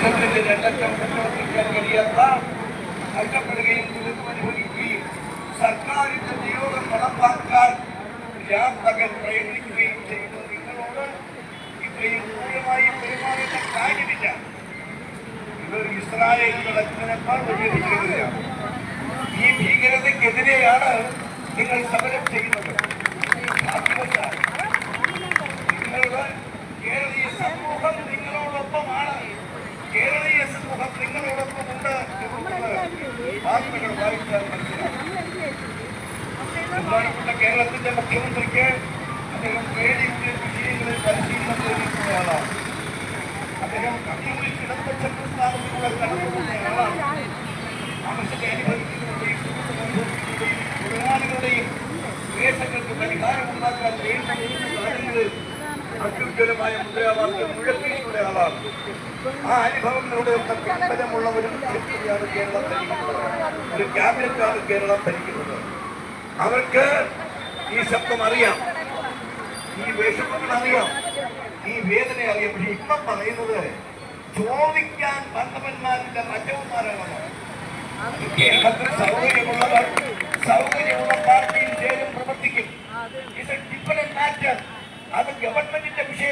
ജീവിതത്തിന്റെ രണ്ടറ്റം കണ്ടുപിടിക്കാൻ കഴിയാത്ത നഷ്ടപ്പെടുകയും ദുരിതം അനുഭവിക്കുകയും സർക്കാരിന്റെ നിയോഗം നടപ്പാക്കാൻ രാപ്പകൽ പ്രയത്നിക്കുകയും ചെയ്യുന്ന നിങ്ങളോട് ഇത്രയും ക്രൂരമായി പെരുമാറേണ്ട കാര്യമില്ല. ഇവർ ഇസ്രായേൽ നടക്കുന്നതിനേക്കാൾ വലിയ ഭീകരതയാണ് ഈ ഭീകരതയ്ക്കെതിരെയാണ് നിങ്ങൾ സമരം ചെയ്യുന്നത്. നിങ്ങളുടെ കേരളീയ സമൂഹം കേരളീയ സമൂഹം നിങ്ങളോടൊപ്പമുണ്ട് എന്നുള്ളത് വാർത്തകൾ വായിച്ചാൽ മനസ്സിലാക്കും ബഹുമാനപ്പെട്ട കേരളത്തിന്റെ മുഖ്യമന്ത്രിക്ക് അദ്ദേഹം പേടിയുടെ വിഷയങ്ങളിൽ പരിശീലനം നേടിയിട്ടുള്ളയാളാണ് അദ്ദേഹം കമ്മ്യൂണിസ്റ്റ് ഇടതുപക്ഷ പ്രസ്ഥാനത്തിലൂടെ കടന്നുപോകുന്നയാളാണ് ആവശ്യത്തെ അനുഭവിക്കുന്നവരുടെയും അനുഭവിക്കുന്നവരുടെയും തൊഴിലാളികളുടെയും വേഷങ്ങൾക്ക് പരിഹാരമുണ്ടാക്കാൻ വേണ്ട മൂന്ന് അത്യുജ്വലമായ മുദ്രാവാക്യം മുഴക്കിയിട്ടുള്ള ആളാണ്. ആ അനുഭവങ്ങളുടെ ഒക്കെ പിൻബലമുള്ള ഒരു വ്യക്തിയാണ് കേരളം ഭരിക്കുന്നത്. ഒരു ക്യാബിനറ്റാണ് കേരളം ഭരിക്കുന്നത്. അവർക്ക് ഈ ശബ്ദം അറിയാം. ഈ വിഷമങ്ങൾ അറിയാം. ഈ വേദന അറിയാം. പക്ഷെ ഇപ്പം പറയുന്നത് ചോദിക്കാൻ വന്നവന്മാരില്ല മറ്റവന്മാരാണ്. കേരളത്തിൽ സൗകര്യമുള്ളവർ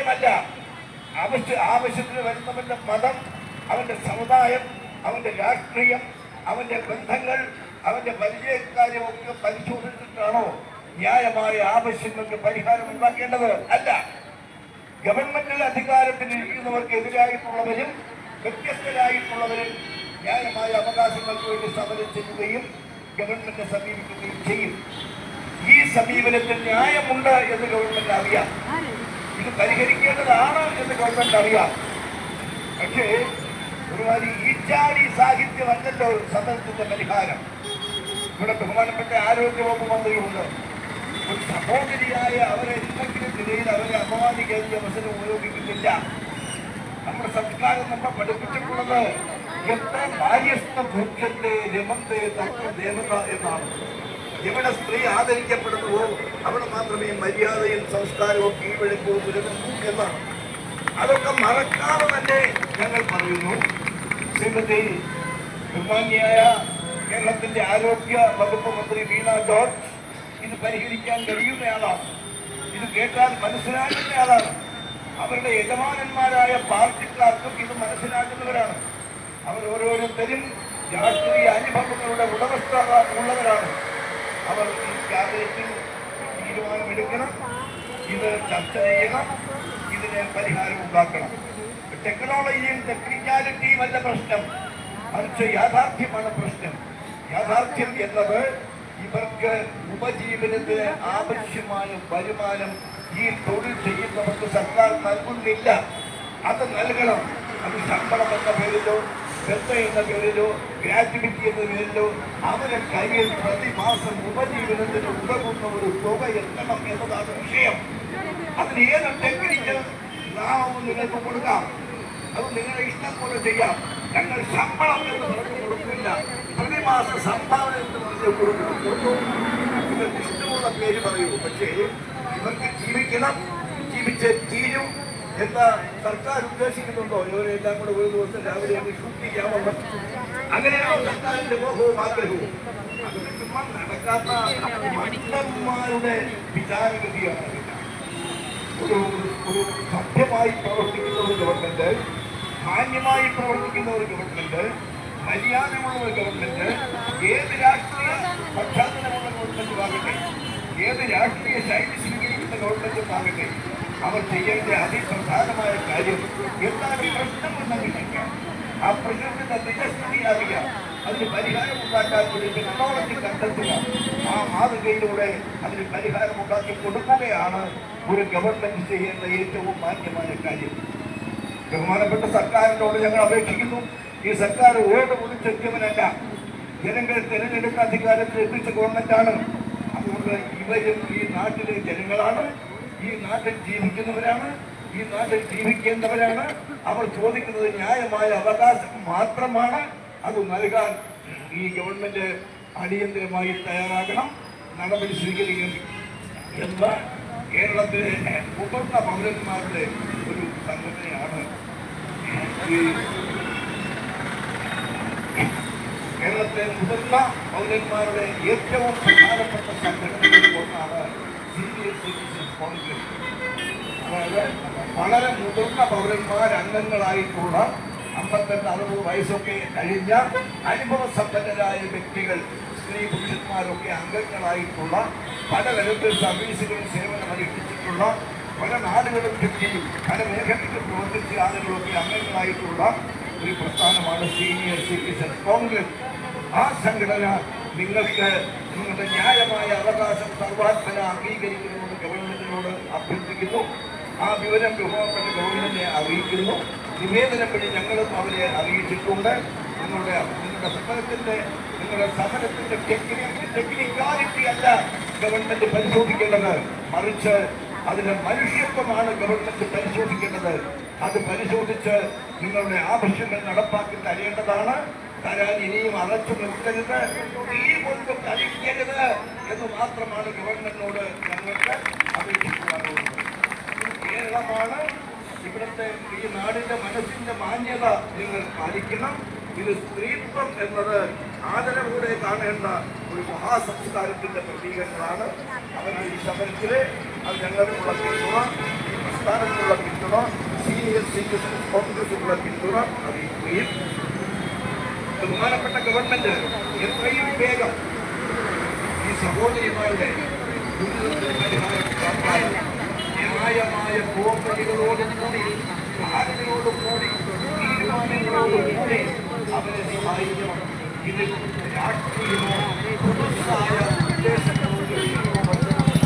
വിഷയമല്ല ആവശ്യ ആവശ്യത്തിന് വരുന്നവന്റെ മതം അവന്റെ സമുദായം അവന്റെ രാഷ്ട്രീയം അവന്റെ ബന്ധങ്ങൾ അവന്റെ പരിചയക്കാരും ഒക്കെ പരിശോധിച്ചിട്ടാണോ ന്യായമായ ആവശ്യങ്ങൾക്ക് പരിഹാരം ഉണ്ടാക്കേണ്ടത്? അല്ല. ഗവൺമെന്റിൽ അധികാരത്തിൽ ഇരിക്കുന്നവർക്ക് എതിരായിട്ടുള്ളവരും വ്യത്യസ്തരായിട്ടുള്ളവരും ന്യായമായ അവകാശങ്ങൾക്ക് വേണ്ടി സമരം ചെയ്യുകയും ഗവൺമെന്റ് സമീപിക്കുകയും ചെയ്യും. ഈ സമീപനത്തിൽ ന്യായമുണ്ട് എന്ന് ഗവൺമെന്റ് അറിയാം. ഇത് പരിഹരിക്കേണ്ടതാണ് എന്ന് ഗവൺമെന്റ് അറിയാം. പക്ഷേ ഒരുമാതിരി ഈച്ചാടി സാഹിത്യമല്ലല്ലോ സദനത്തിന്റെ പരിഹാരം. ഇവിടെ ബഹുമാനപ്പെട്ട ആരോഗ്യ വകുപ്പ് മന്ത്രിയുണ്ട്. ഒരു സഹോദരിയായ അവരെ എന്തെങ്കിലും നിലയിൽ അവരെ അപമാനിക്കാൻ ഈ അവസരം ഉപയോഗിക്കുന്നില്ല. നമ്മുടെ സംസ്കാരം നമ്മൾ പഠിപ്പിച്ചിട്ടുള്ളത് എത്ര ഭാര്യസ്ഥ ഭൂക്ഷത്തെ രമത്തെ തത്വ ദേവത എന്നാണ്. എവിടെ സ്ത്രീ ആദരിക്കപ്പെടുന്നുവോ അവിടെ മാത്രമേ മര്യാദയും സംസ്കാരവും കീഴ്വഴക്കവും നിലനിൽക്കൂ എന്നാണ്. അതൊക്കെ മറക്കാതെ തന്നെ ഞങ്ങൾ പറയുന്നു. ശ്രീമതി ബഹുമാന്യായ കേരളത്തിന്റെ ആരോഗ്യ വകുപ്പ് മന്ത്രി വീണ ജോർജ് ഇത് പരിഹരിക്കാൻ കഴിയുന്നയാളാണ്. ഇത് കേട്ടാൽ മനസ്സിലാകുന്നയാളാണ്. അവരുടെ യജമാനന്മാരായ പാർട്ടിക്കാർക്കും ഇത് മനസ്സിലാക്കുന്നവരാണ് അവർ ഓരോരുത്തരും രാഷ്ട്രീയ അനുഭവങ്ങളുടെ ഉടമസ്ഥ ഉള്ളവരാണ്. അവർ ഈ ക്യാബിനറ്റിൽ തീരുമാനമെടുക്കണം. ഇത് ചർച്ച ചെയ്യണം. ഇതിന് പരിഹാരം ഉണ്ടാക്കണം. ടെക്നോളജിയും ടെക്നിക്കാലിറ്റിയും അല്ല പ്രശ്നം. മറിച്ച് യാഥാർത്ഥ്യമാണ് പ്രശ്നം. യാഥാർത്ഥ്യം എന്നത് ഇവർക്ക് ഉപജീവനത്തിന് ആവശ്യമായ വരുമാനം ഈ തൊഴിൽ ചെയ്യുന്നവർക്ക് സർക്കാർ നൽകുന്നില്ല. അത് നൽകണം. അത് ശമ്പളം എന്ന പേരിലോ ശ്രദ്ധ എന്ന പേരിലോ ഗ്രാറ്റുവിറ്റി എന്ന പേരിലോ അവരെ കയ്യിൽ പ്രതിമാസം ഉപജീവനത്തിന് ഉതകുന്ന ഒരു തുക എത്തണം എന്നതാണ് വിഷയം. അതിന് ഏത് ടെക്നിക്കൽ നാമം നിങ്ങൾക്ക് കൊടുക്കാം? അത് നിങ്ങളുടെ ഇഷ്ടം പോലെ ചെയ്യാം. ഞങ്ങൾ ശമ്പളം എന്ന് പറഞ്ഞു കൊടുക്കില്ല. പ്രതിമാസ സംഭാവന എന്ന് പറഞ്ഞു കൊടുക്കുന്നു. ഇഷ്ടമുള്ള പേര് പറയൂ. പക്ഷേ ഇവർക്ക് ജീവിക്കണം ജീവിച്ച് തീരും. എന്താ സർക്കാർ ഉദ്ദേശിക്കുന്നുണ്ടോ ഇവരെല്ലാം കൂടെ ഒരു ദിവസം രാവിലെ അങ്ങ് ഷൂട്ട് ചെയ്യാമെന്ന് അങ്ങനെയാണോ സർക്കാരിന്റെ മോഹവും ആഗ്രഹവും അതൊക്കെ ചുമ്മാ നടക്കാത്ത മണ്ടന്മാരുടെ വിചാരഗതിയാണ്. ഒരു ഒരു സഭ്യമായി പ്രവർത്തിക്കുന്ന ഒരു ഗവൺമെന്റ് മാന്യമായി പ്രവർത്തിക്കുന്ന ഒരു ഗവൺമെന്റ് മര്യാദമുള്ള ഒരു ഗവൺമെന്റ് ഏത് രാഷ്ട്രീയ പശ്ചാത്തലമുള്ള ഗവൺമെന്റുമാകട്ടെ ഏത് രാഷ്ട്രീയ ശൈലി സ്വീകരിക്കുന്ന ഗവൺമെന്റുമാകട്ടെ അവർ ചെയ്യേണ്ട അതിപ്രധാനമായ കാര്യം എന്താണ് പ്രശ്നം എന്ന് ആ പ്രശ്നത്തിന്റെ നിജസ്ഥിതി അറിയാം. അതിന് പരിഹാരം ഉണ്ടാക്കാൻ ഒരു ടെക്നോളജി കണ്ടെത്തുക. ആ മാതൃകയിലൂടെ അതിന് പരിഹാരം ഉണ്ടാക്കി കൊടുക്കുകയാണ് ഒരു ഗവൺമെന്റ് ചെയ്യേണ്ട ഏറ്റവും മാന്യമായ കാര്യം. ബഹുമാനപ്പെട്ട സർക്കാരിനോട് ഞങ്ങൾ അപേക്ഷിക്കുന്നു. ഈ സർക്കാർ ഓട് മുടിച്ചെത്തിയവനല്ല ജനങ്ങൾ തിരഞ്ഞെടുത്ത അധികാരത്തിൽ എത്തിച്ച ഗവൺമെന്റാണ്. അതുകൊണ്ട് ഇവരും ഈ നാട്ടിലെ ജനങ്ങളാണ്. ഈ നാട്ടിൽ ജീവിക്കുന്നവരാണ് ഈ നാട്ടിൽ ജീവിക്കേണ്ടവരാണ്. അവർ ചോദിക്കുന്നത് ന്യായമായ അവകാശം മാത്രമാണ്. അത് നൽകാൻ ഈ ഗവൺമെന്റ് അടിയന്തരമായി തയ്യാറാകണം. നടപടി സ്വീകരിക്കണം എന്ന കേരളത്തിലെ മുതിർന്ന പൗരന്മാരുടെ ഒരു സംഘടനയാണ് ഇവിടുത്തെ മുതിർന്ന പൗരന്മാരുടെ ഏറ്റവും പ്രധാനപ്പെട്ട സംഘടനകളിൽ ഒന്നാണ് അതായത് വളരെ മുതിർന്ന പൗരന്മാർ അംഗങ്ങളായിട്ടുള്ള അമ്പത്തെട്ട് അറുപത് വയസ്സൊക്കെ കഴിഞ്ഞ അനുഭവസമ്പന്നരായ വ്യക്തികൾ സ്ത്രീ പുരുഷന്മാരൊക്കെ അംഗങ്ങളായിട്ടുള്ള പലതരത്തിൽ സേവനം സേവനമനുഷ്ഠിച്ചിട്ടുള്ള പല നാടുകളും ചുറ്റിയും പല മേഖലയ്ക്കും പ്രവർത്തിച്ച ആളുകളൊക്കെ അംഗങ്ങളായിട്ടുള്ള ഒരു പ്രസ്ഥാനമാണ് സീനിയർ സിറ്റിസൺ കോൺഗ്രസ്. ആ സംഘടന നിങ്ങൾക്ക് നിങ്ങളുടെ ന്യായമായ അവകാശം സർവാത്മന അംഗീകരിക്കുന്നതിനോട് ഗവൺമെന്റിനോട് അഭ്യർത്ഥിക്കുന്നു. ആ വിവരം ബഹുമാനപ്പെട്ട ഗവൺമെന്റിനെ അറിയിക്കുന്നു. നിവേദനം വഴി ഞങ്ങളും അവരെ അറിയിച്ചിട്ടുണ്ട്. നിങ്ങളുടെ നിങ്ങളുടെ സമരത്തിന്റെ നിങ്ങളുടെ സമരത്തിന്റെ ടെക്നിക്കാലിറ്റി അല്ല ഗവൺമെന്റ് പരിശോധിക്കേണ്ടത്. മറിച്ച് അതിന്റെ മനുഷ്യത്വമാണ് ഗവൺമെന്റ് പരിശോധിക്കേണ്ടത്. അത് പരിശോധിച്ച് നിങ്ങളുടെ ആവശ്യങ്ങൾ നടപ്പാക്കി തരേണ്ടതാണ്. തരാൻ ഇനിയും അറച്ചു നിൽക്കരുത്? തീ കൊണ്ട് കഴിക്കരുത് എന്ന് മാത്രമാണ് ഗവൺമെന്റിനോട് ഞങ്ങൾക്ക് അപേക്ഷിക്കുവാനുള്ളത് കേരളമാണ് ഇവിടുത്തെ ഈ നാടിന്റെ മനസ്സിന്റെ മാന്യത നിങ്ങൾ പാലിക്കണം. ഇത് സ്ത്രീത്വം എന്നത് ആദരവോടെ കാണേണ്ട ഒരു മഹാസംസ്കാരത്തിന്റെ പ്രതീകങ്ങളാണ്. അവരുടെ ഈ സമരത്തിൽ അത് ഞങ്ങൾക്കുള്ള പിന്തുണ ഈ പ്രസ്ഥാനത്തിനുള്ള പിന്തുണ സീനിയർ സിറ്റിസൺ കോൺഗ്രസിനുള്ള പിന്തുണ അറിയിക്കുകയും ബഹുമാനപ്പെട്ട ഗവൺമെന്റ് എത്രയും വേഗം ഈ സഹോദരിമാരുടെ ന്യായമായ കോടതികളോടും കൂടി ധാരണയോടും കൂടി തീരുമാനങ്ങളോടും കൂടി അവരെ സഹായിക്കണം ഇതിൽ രാഷ്ട്രീയമോ പുതുസായ ലക്ഷ്യങ്ങളോ മറ്റൊന്നുമില്ല.